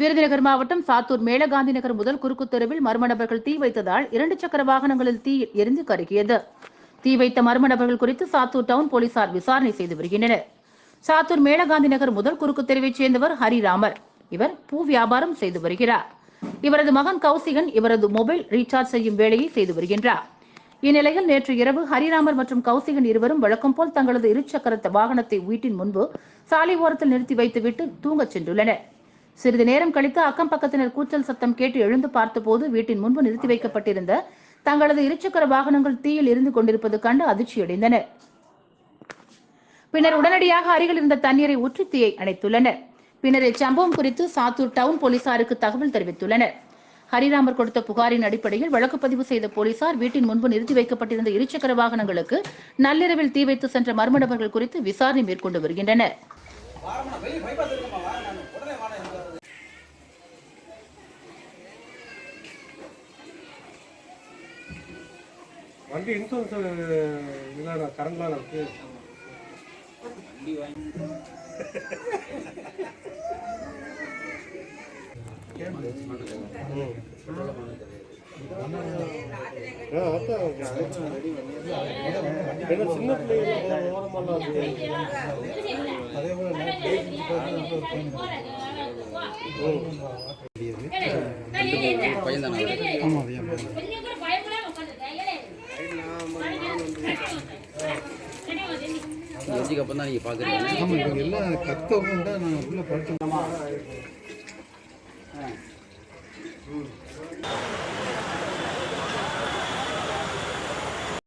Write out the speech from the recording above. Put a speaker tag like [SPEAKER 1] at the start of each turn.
[SPEAKER 1] விருதுநகர் மாவட்டம் சாத்தூர் மேலகாந்தி நகர் முதல் குறுக்கு தெருவில் மர்ம நபர்கள் தீ வைத்ததால் இரண்டு சக்கர வாகனங்களில் தீ எரிந்து கருகியது. தீ வைத்த மர்ம நபர்கள் குறித்து சாத்தூர் டவுன் போலீசார் விசாரணை செய்து வருகின்றனர். சாத்தூர் மேலகாந்தி நகர் முதல் குறுக்கு தெருவைச் சேர்ந்தவர் ஹரிராமர். இவர் பூ வியாபாரம் செய்து வருகிறார். இவரது மகன் கௌசிகன் இவரது மொபைல் ரீசார்ஜ் செய்யும் வேலையை செய்து வருகின்றார். இந்நிலையில் நேற்று இரவு ஹரிராமர் மற்றும் கௌசிகன் இருவரும் வழக்கம் போல் தங்களது இருசக்கர வாகனத்தை வீட்டின் முன்பு சாலை ஓரத்தில் நிறுத்தி வைத்துவிட்டு தூங்கச் சென்றுள்ளனர். சிறிது நேரம் கழித்து அக்கம் பக்கத்தினர் கூச்சல் சத்தம் கேட்டு எழுந்து பார்த்தபோது வீட்டின் முன்பு நிறுத்தி வைக்கப்பட்டிருந்த தங்களது இருசக்கர வாகனங்கள் தீயில் இருந்து கொண்டிருப்பது கண்டு அதிர்ச்சியடைந்தனர். பின்னர் உடனடியாக அருகில் இருந்த தண்ணீரை ஊற்றி தீயை அணைத்துள்ளனர். பின்னர் இச்சம்பவம் குறித்து சாத்தூர் டவுன் போலீசாருக்கு தகவல் தெரிவித்துள்ளனர். ஹரிராமர் கொடுத்த புகாரின் அடிப்படையில் வழக்கு பதிவு செய்த போலீசார் வீட்டின் முன்பு நிறுத்தி வைக்கப்பட்டிருந்த இருசக்கர வாகனங்களுக்கு நள்ளிரவில் தீ வைத்து சென்ற மர்ம நபர்கள் குறித்து விசாரணை மேற்கொண்டு வருகின்றனர்.
[SPEAKER 2] வண்டி இன்சூரன்ஸ் இல்லை கரண்ட்லாம் ஏன்னா சின்ன பிள்ளைங்க ஓரமெல்லாம்
[SPEAKER 3] அதே போல பையன் ஆமா
[SPEAKER 4] அப்புறம் தான் நீங்கள் பார்க்குறீங்க
[SPEAKER 3] ஆமா இவங்க எல்லாம் கத்தவும் தான் நான் உள்ள படுத்து